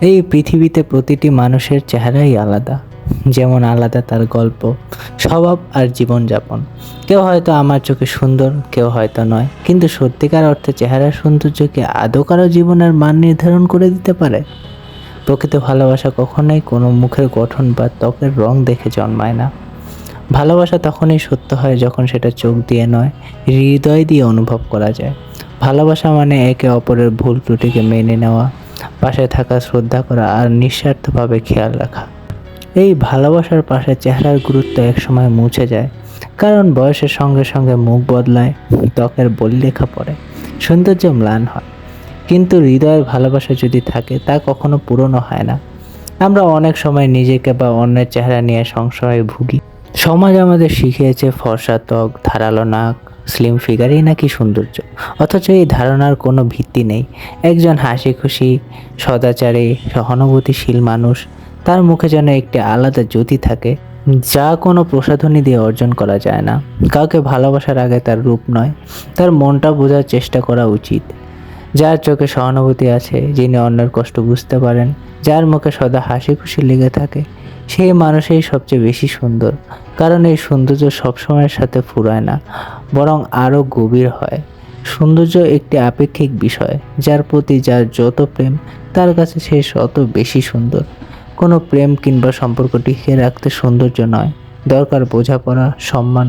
এই পৃথিবীতে প্রতিটি মানুষের চেহারাই আলাদা। যেমন আলাদা তার গল্প, স্বভাব আর জীবনযাপন। কেউ হয়তো আমার চোখে সুন্দর, কেউ হয়তো নয়। কিন্তু সত্যিকার অর্থে চেহারার সৌন্দর্যকে আদৌ কারও জীবনের মান নির্ধারণ করে দিতে পারে? প্রকৃত ভালোবাসা কখনোই কোনো মুখের গঠন বা ত্বকের রং দেখে জন্মায় না। ভালোবাসা তখনই সত্য হয় যখন সেটা চোখ দিয়ে নয়, হৃদয় দিয়ে অনুভব করা যায়। ভালোবাসা মানে একে অপরের ভুল ত্রুটিকে মেনে নেওয়া পাশে থাকা শ্রদ্ধা করা আর নিঃস্বার্থভাবে খেয়াল রাখা। এই ভালোবাসার পাশে চেহারার গুরুত্ব একসময় মুছে যায়, কারণ বয়সের সঙ্গে সঙ্গে মুখ বদলায়, ত্বকের বলিরেখা পড়ে, সৌন্দর্য ম্লান হয়। কিন্তু হৃদয়ের ভালোবাসা যদি থাকে, তা কখনো পূরণও হয় না। আমরা অনেক সময় নিজেকে বা অন্যের চেহারা নিয়ে সংশয়ে ভুগি। সমাজ আমাদের শিখিয়েছে ফর্সা ত্বক, ধারালো নাক স্লিম ফিগারই নাকি সৌন্দর্য? অথচ এই ধারণার কোনো ভিত্তি নেই। একজন হাসি খুশি সদাচারে, সহানুভূতিশীল মানুষ, তার মুখে যেন একটি আলাদা জ্যোতি থাকে, যা কোনো প্রসাধনী দিয়ে অর্জন করা যায় না। কাউকে ভালোবাসার আগে তার রূপ নয়, তার মনটা বোঝার চেষ্টা করা উচিত। যার চোখে সহানুভূতি আছে, যিনি অন্যের কষ্ট বুঝতে পারেন, যার মুখে সদা হাসি খুশি লেগে থাকে সেই মানুষই সবচেয়ে বেশি সুন্দর। কারণ এই সৌন্দর্য সবসময়ের সাথে ফুরায় না, বরং আরও গভীর হয়। সৌন্দর্য একটি আপেক্ষিক বিষয়, যার প্রতি যার যত প্রেম, তার কাছে সে তত বেশি সুন্দর। কোনো প্রেম কিংবা সম্পর্ক টিকিয়ে রাখতে সৌন্দর্য নয়, দরকার বোঝাপড়া, সম্মান